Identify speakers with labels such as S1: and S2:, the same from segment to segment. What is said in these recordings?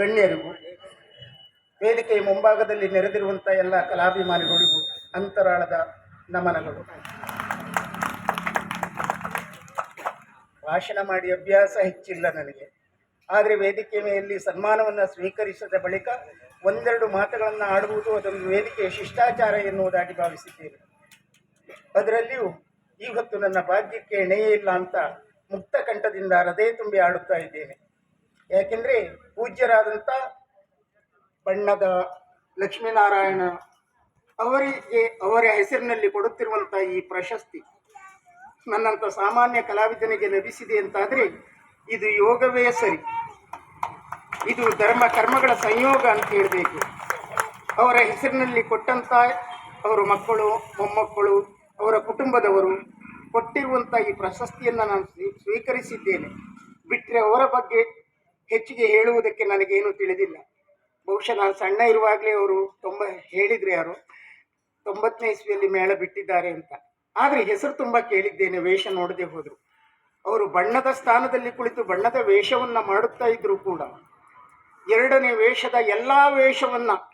S1: ಗಣ್ಯರಿಗೂ, ವೇದಿಕೆಯ ಮುಂಭಾಗದಲ್ಲಿ ನೆರೆದಿರುವಂಥ ಎಲ್ಲ ಕಲಾಭಿಮಾನಿಗಳಿಗೂ ಅಂತರಾಳದ ನಮನಗಳು. ಭಾಷಣ ಮಾಡಿ ಅಭ್ಯಾಸ ಹೆಚ್ಚಿಲ್ಲ ನನಗೆ. ಆದರೆ ವೇದಿಕೆ ಮೇಲೆ ಸನ್ಮಾನವನ್ನು ಸ್ವೀಕರಿಸಿದ ಬಳಿಕ ಒಂದೆರಡು ಮಾತುಗಳನ್ನು ಆಡುವುದು ಅದೊಂದು ವೇದಿಕೆಯ ಶಿಷ್ಟಾಚಾರ ಎನ್ನುವುದಾಗಿ ಭಾವಿಸಿದ್ದೇನೆ. ಅದರಲ್ಲಿಯೂ ಈ ಹೊತ್ತು ನನ್ನ ಭಾಗ್ಯಕ್ಕೆ ಎಣೆಯೇ ಇಲ್ಲ ಅಂತ ಮುಕ್ತ ಕಂಠದಿಂದ ಹೃದಯ ತುಂಬಿ ಆಡುತ್ತಾ ಇದ್ದೇನೆ. ಯಾಕೆಂದರೆ ಪೂಜ್ಯರಾದಂಥ ಬಣ್ಣದ ಲಕ್ಷ್ಮೀನಾರಾಯಣ ಅವರಿಗೆ ಅವರ ಹೆಸರಿನಲ್ಲಿ ಕೊಡುತ್ತಿರುವಂಥ ಈ ಪ್ರಶಸ್ತಿ ನನ್ನಂಥ ಸಾಮಾನ್ಯ ಕಲಾವಿದನಿಗೆ ಲಭಿಸಿದೆ ಅಂತಾದರೆ ಇದು ಯೋಗವೇ ಸರಿ. ಇದು ಧರ್ಮ, ಕರ್ಮಗಳ ಸಂಯೋಗ ಅಂತ ಹೇಳಬೇಕು. ಅವರ ಹೆಸರಿನಲ್ಲಿ ಕೊಟ್ಟಂಥ ಅವರ ಮಕ್ಕಳು, ಮೊಮ್ಮಕ್ಕಳು, ಅವರ ಕುಟುಂಬದವರು ಕೊಟ್ಟಿರುವಂಥ ಈ ಪ್ರಶಸ್ತಿಯನ್ನು ನಾನು ಸ್ವೀ- ಸ್ವೀಕರಿಸಿದ್ದೇನೆ. ಬಿಟ್ಟರೆ ಅವರ ಬಗ್ಗೆ ಹೆಚ್ಚಿಗೆ ಹೇಳುವುದಕ್ಕೆ ನನಗೇನು ತಿಳಿದಿಲ್ಲ. ಬಹುಶಃ ನಾನು ಸಣ್ಣ ಇರುವಾಗಲೇ ಅವರು ತುಂಬ, ಹೇಳಿದ್ರು ಯಾರು, ತೊಂಬತ್ತನೇ ಇಸ್ವಿಯಲ್ಲಿ ಮೇಳ ಬಿಟ್ಟಿದ್ದಾರೆ ಅಂತ. ಆದರೆ ಹೆಸರು ತುಂಬ ಕೇಳಿದ್ದೇನೆ, ವೇಷ ನೋಡದೆ ಹೋದರು. ಅವರು ಬಣ್ಣದ ಸ್ಥಾನದಲ್ಲಿ ಕುಳಿತು ಬಣ್ಣದ ವೇಷವನ್ನು ಮಾಡುತ್ತಾ ಇದ್ದರೂ ಕೂಡ. ಎರಡನೇ ವೇಷದ ಎಲ್ಲ ವೇಷವನ್ನು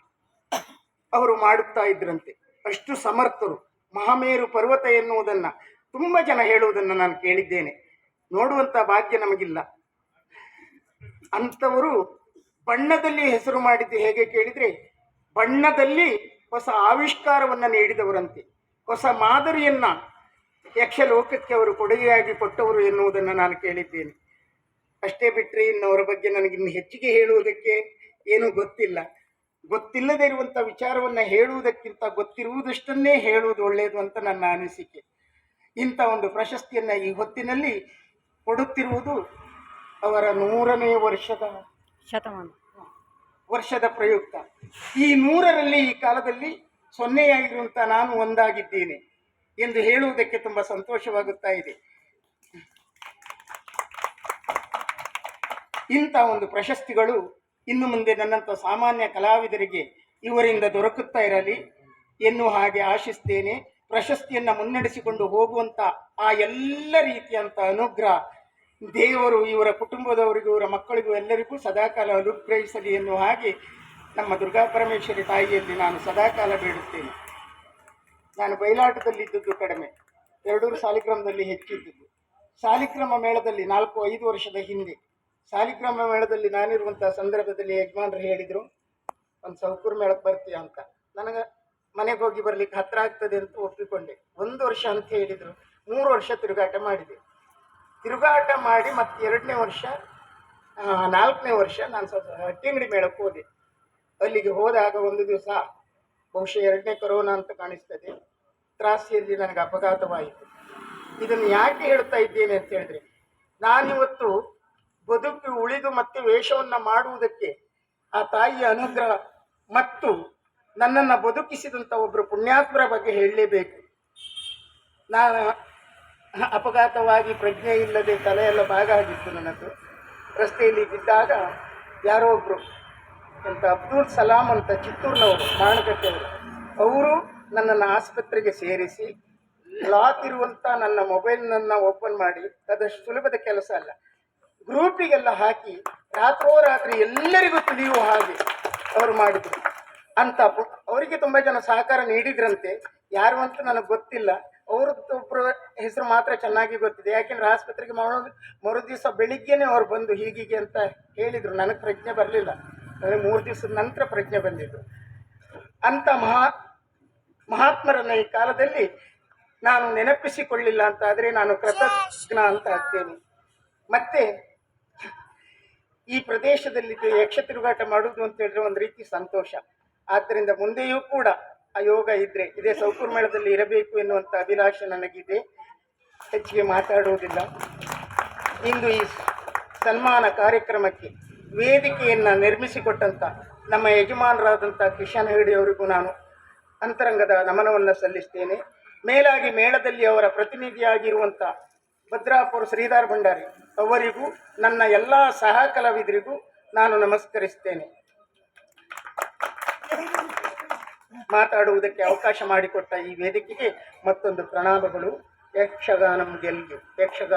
S1: ಅವರು ಮಾಡುತ್ತಾ ಇದ್ರಂತೆ. ಅಷ್ಟು ಸಮರ್ಥರು, ಮಹಾಮೇರು ಪರ್ವತ ಎನ್ನುವುದನ್ನು ತುಂಬ ಜನ ಹೇಳುವುದನ್ನು ನಾನು ಕೇಳಿದ್ದೇನೆ. ನೋಡುವಂಥ ಭಾಗ್ಯ ನಮಗಿಲ್ಲ. ಅಂಥವರು ಬಣ್ಣದಲ್ಲಿ ಹೆಸರು ಮಾಡಿದ್ದು ಹೇಗೆ ಕೇಳಿದರೆ, ಬಣ್ಣದಲ್ಲಿ ಹೊಸ ಆವಿಷ್ಕಾರವನ್ನು ನೀಡಿದವರಂತೆ. ಹೊಸ ಮಾದರಿಯನ್ನು ಯಕ್ಷಲೋಕಕ್ಕೆ ಅವರು ಕೊಡುಗೆಯಾಗಿ ಕೊಟ್ಟವರು ಎನ್ನುವುದನ್ನು ನಾನು ಕೇಳಿದ್ದೇನೆ. ಅಷ್ಟೇ ಬಿಟ್ಟರೆ ಇನ್ನವರ ಬಗ್ಗೆ ನನಗಿನ್ನು ಹೆಚ್ಚಿಗೆ ಹೇಳುವುದಕ್ಕೆ ಏನೂ ಗೊತ್ತಿಲ್ಲ. ಗೊತ್ತಿಲ್ಲದೆ ಇರುವಂಥ ವಿಚಾರವನ್ನು ಹೇಳುವುದಕ್ಕಿಂತ ಗೊತ್ತಿರುವುದಷ್ಟನ್ನೇ ಹೇಳುವುದು ಒಳ್ಳೆಯದು ಅಂತ ನನ್ನ ಅನಿಸಿಕೆ. ಇಂಥ ಒಂದು ಪ್ರಶಸ್ತಿಯನ್ನು ಈ ಹೊತ್ತಿನಲ್ಲಿ ಕೊಡುತ್ತಿರುವುದು ಅವರ ನೂರನೇ ವರ್ಷದ
S2: ಶತಮಾನ.
S1: ವರ್ಷದ ಪ್ರಯುಕ್ತ. ಈ ನೂರರಲ್ಲಿ ಈ ಕಾಲದಲ್ಲಿ ಸೊನ್ನೆಯಾಗಿರುವಂಥ ನಾನು ಒಂದಾಗಿದ್ದೇನೆ ಎಂದು ಹೇಳುವುದಕ್ಕೆ ತುಂಬ ಸಂತೋಷವಾಗುತ್ತಾ ಇದೆ. ಇಂಥ ಒಂದು ಪ್ರಶಸ್ತಿಗಳು ಇನ್ನು ಮುಂದೆ ನನ್ನಂಥ ಸಾಮಾನ್ಯ ಕಲಾವಿದರಿಗೆ ಇವರಿಂದ ದೊರಕುತ್ತಾ ಇರಲಿ ಎನ್ನುವ ಹಾಗೆ ಆಶಿಸ್ತೇನೆ. ಪ್ರಶಸ್ತಿಯನ್ನು ಮುನ್ನಡೆಸಿಕೊಂಡು ಹೋಗುವಂಥ ಆ ಎಲ್ಲ ರೀತಿಯಂಥ ಅನುಗ್ರಹ ದೇವರು, ಇವರ ಕುಟುಂಬದವರಿಗೂ, ಇವರ ಮಕ್ಕಳಿಗೂ ಎಲ್ಲರಿಗೂ ಸದಾಕಾಲ ಅನುಗ್ರಹಿಸಲಿ ಎನ್ನುವ ಹಾಗೆ ನಮ್ಮ ದುರ್ಗಾ ಪರಮೇಶ್ವರಿ ತಾಯಿಯಲ್ಲಿ ನಾನು ಸದಾಕಾಲ ಬೇಡುತ್ತೇನೆ. ನಾನು ಬಯಲಾಟದಲ್ಲಿದ್ದದ್ದು ಕಡಿಮೆ. ಎರಡೂರು ಸಾಲಿಗ್ರಾಮದಲ್ಲಿ ಹೆಚ್ಚಿದ್ದದ್ದು. ಸಾಲಿಗ್ರಾಮ ಮೇಳದಲ್ಲಿ ನಾಲ್ಕು, ಐದು ವರ್ಷದ ಹಿಂದೆ. ಸಾಲಿಗ್ರಾಮ ಮೇಳದಲ್ಲಿ ನಾನಿರುವಂಥ ಸಂದರ್ಭದಲ್ಲಿ ಯಜಮಾನರು ಹೇಳಿದರು, ಒಂದು ಸೌಕೂರು ಮೇಳಕ್ಕೆ ಬರ್ತೀಯ ಅಂತ. ನನಗೆ ಮನೆಗೆ ಹೋಗಿ ಬರಲಿಕ್ಕೆ ಹತ್ರ ಆಗ್ತದೆ ಅಂತ ಒಪ್ಪಿಕೊಂಡೆ. ಒಂದು ವರ್ಷ ಅಂತ ಹೇಳಿದರು. ಮೂರು ವರ್ಷ ತಿರುಗಾಟ ಮಾಡಿದೆ. ತಿರುಗಾಟ ಮಾಡಿ ಮತ್ತೆ ಎರಡನೇ ವರ್ಷ ನಾಲ್ಕನೇ ವರ್ಷ ನಾನು ಸ್ವಲ್ಪ ಹಟ್ಟಿಂಗಡಿ ಮೇಳಕ್ಕೆ ಹೋದೆ. ಅಲ್ಲಿಗೆ ಹೋದಾಗ ಒಂದು ದಿವಸ ಬಹುಶಃ ಎರಡನೇ ಕೊರೋನಾ ಅಂತ ಕಾಣಿಸ್ತದೆ. ತ್ರಾಸಿಯಲ್ಲಿ ನನಗೆ ಅಪಘಾತವಾಯಿತು. ಇದನ್ನು ಯಾಕೆ ಹೇಳ್ತಾ ಇದ್ದೇನೆ ಅಂತ ಹೇಳಿದ್ರೆ ನಾನಿವತ್ತು ಬದುಕು ಉಳಿದು ಮತ್ತೆ ವೇಷವನ್ನು ಮಾಡುವುದಕ್ಕೆ ಆ ತಾಯಿಯ ಅನುಗ್ರಹ ಮತ್ತು ನನ್ನನ್ನು ಬದುಕಿಸಿದಂಥ ಒಬ್ಬರು ಪುಣ್ಯಾತ್ಮರ ಬಗ್ಗೆ ಹೇಳಲೇಬೇಕು. ನಾನು ಅಪಘಾತವಾಗಿ ಪ್ರಜ್ಞೆ ಇಲ್ಲದೆ ತಲೆಯೆಲ್ಲ ಭಾಗ ಆಗಿತ್ತು ನನ್ನದು. ರಸ್ತೆಯಲ್ಲಿ ಬಿದ್ದಾಗ ಯಾರೋ ಒಬ್ಬರು ಅಂತ ಅಬ್ದುಲ್ ಸಲಾಂ ಅಂತ ಚಿತ್ತೂರಿನವರು ಮಾಣಕಟ್ಟೆಯವರು ಅವರು ನನ್ನನ್ನು ಆಸ್ಪತ್ರೆಗೆ ಸೇರಿಸಿ ಲಾಕ್ ಇರುವಂಥ ನನ್ನ ಮೊಬೈಲ್ನನ್ನು ಓಪನ್ ಮಾಡಿ, ಅದಷ್ಟು ಸುಲಭದ ಕೆಲಸ ಅಲ್ಲ. ಗ್ರೂಪಿಗೆಲ್ಲ ಹಾಕಿ ರಾತ್ರೋರಾತ್ರಿ ಎಲ್ಲರಿಗೂ ತಿಳಿಯುವ ಹಾಗೆ ಅವರು ಮಾಡಿದರು. ಅಂತ ಅವರಿಗೆ ತುಂಬ ಜನ ಸಹಕಾರ ನೀಡಿದ್ರಂತೆ. ಯಾರು ಅಂತ ನನಗೆ ಗೊತ್ತಿಲ್ಲ. ಅವ್ರದ್ದು ಹೆಸರು ಮಾತ್ರ ಚೆನ್ನಾಗಿ ಗೊತ್ತಿದೆ. ಯಾಕೆಂದ್ರೆ ಆಸ್ಪತ್ರೆಗೆ ಮರು ಮರು ದಿವಸ ಬೆಳಿಗ್ಗೆನೇ ಅವ್ರು ಬಂದು ಹೀಗೀಗೆ ಅಂತ ಹೇಳಿದರು. ನನಗೆ ಪ್ರಜ್ಞೆ ಬರಲಿಲ್ಲ. ನನಗೆ ಮೂರು ದಿವಸದ ನಂತರ ಪ್ರಜ್ಞೆ ಬಂದಿದ್ದು. ಅಂಥ ಮಹಾ ಮಹಾತ್ಮರನ್ನು ಈ ಕಾಲದಲ್ಲಿ ನಾನು ನೆನಪಿಸಿಕೊಳ್ಳಿಲ್ಲ ಅಂತ ಆದರೆ ನಾನು ಕೃತಜ್ಞ ಅಂತ ಆಗ್ತೇನೆ. ಮತ್ತೆ ಈ ಪ್ರದೇಶದಲ್ಲಿ ಯಕ್ಷ ತಿರುಗಾಟ ಮಾಡುವುದು ಅಂತ ಹೇಳಿದ್ರೆ ಒಂದು ರೀತಿ ಸಂತೋಷ. ಆದ್ದರಿಂದ ಮುಂದೆಯೂ ಕೂಡ ಆ ಯೋಗ ಇದ್ದರೆ ಇದೇ ಸೌಕುರ್ ಮೇಳದಲ್ಲಿ ಇರಬೇಕು ಎನ್ನುವಂಥ ಅಭಿಲಾಷೆ ನನಗಿದೆ. ಹೆಚ್ಚಿಗೆ ಮಾತಾಡುವುದಿಲ್ಲ. ಇಂದು ಈ ಸನ್ಮಾನ ಕಾರ್ಯಕ್ರಮಕ್ಕೆ ವೇದಿಕೆಯನ್ನು ನಿರ್ಮಿಸಿಕೊಟ್ಟಂಥ ನಮ್ಮ ಯಜಮಾನರಾದಂಥ ಕಿಶನ್ ಹೆಗಡೆ ಅವರಿಗೂ ನಾನು ಅಂತರಂಗದ ನಮನವನ್ನು ಸಲ್ಲಿಸ್ತೇನೆ. ಮೇಲಾಗಿ ಮೇಳದಲ್ಲಿ ಅವರ ಪ್ರತಿನಿಧಿಯಾಗಿರುವಂಥ ಭದ್ರಾಪುರ ಶ್ರೀಧಾರ್ ಭಂಡಾರಿ ಅವರಿಗೂ, ನನ್ನ ಎಲ್ಲ ಸಹ ಕಲಾವಿದರಿಗೂ ನಾನು ನಮಸ್ಕರಿಸ್ತೇನೆ. ಮಾತಾಡುವುದಕ್ಕೆ ಅವಕಾಶ ಮಾಡಿಕೊಟ್ಟ ಈ ವೇದಿಕೆಗೆ ಮತ್ತೊಂದು ಪ್ರಣಾಮಗಳು. ಯಕ್ಷಗಾನಂ ಗೆಲ್ಲು ಯಕ್ಷಗಾನ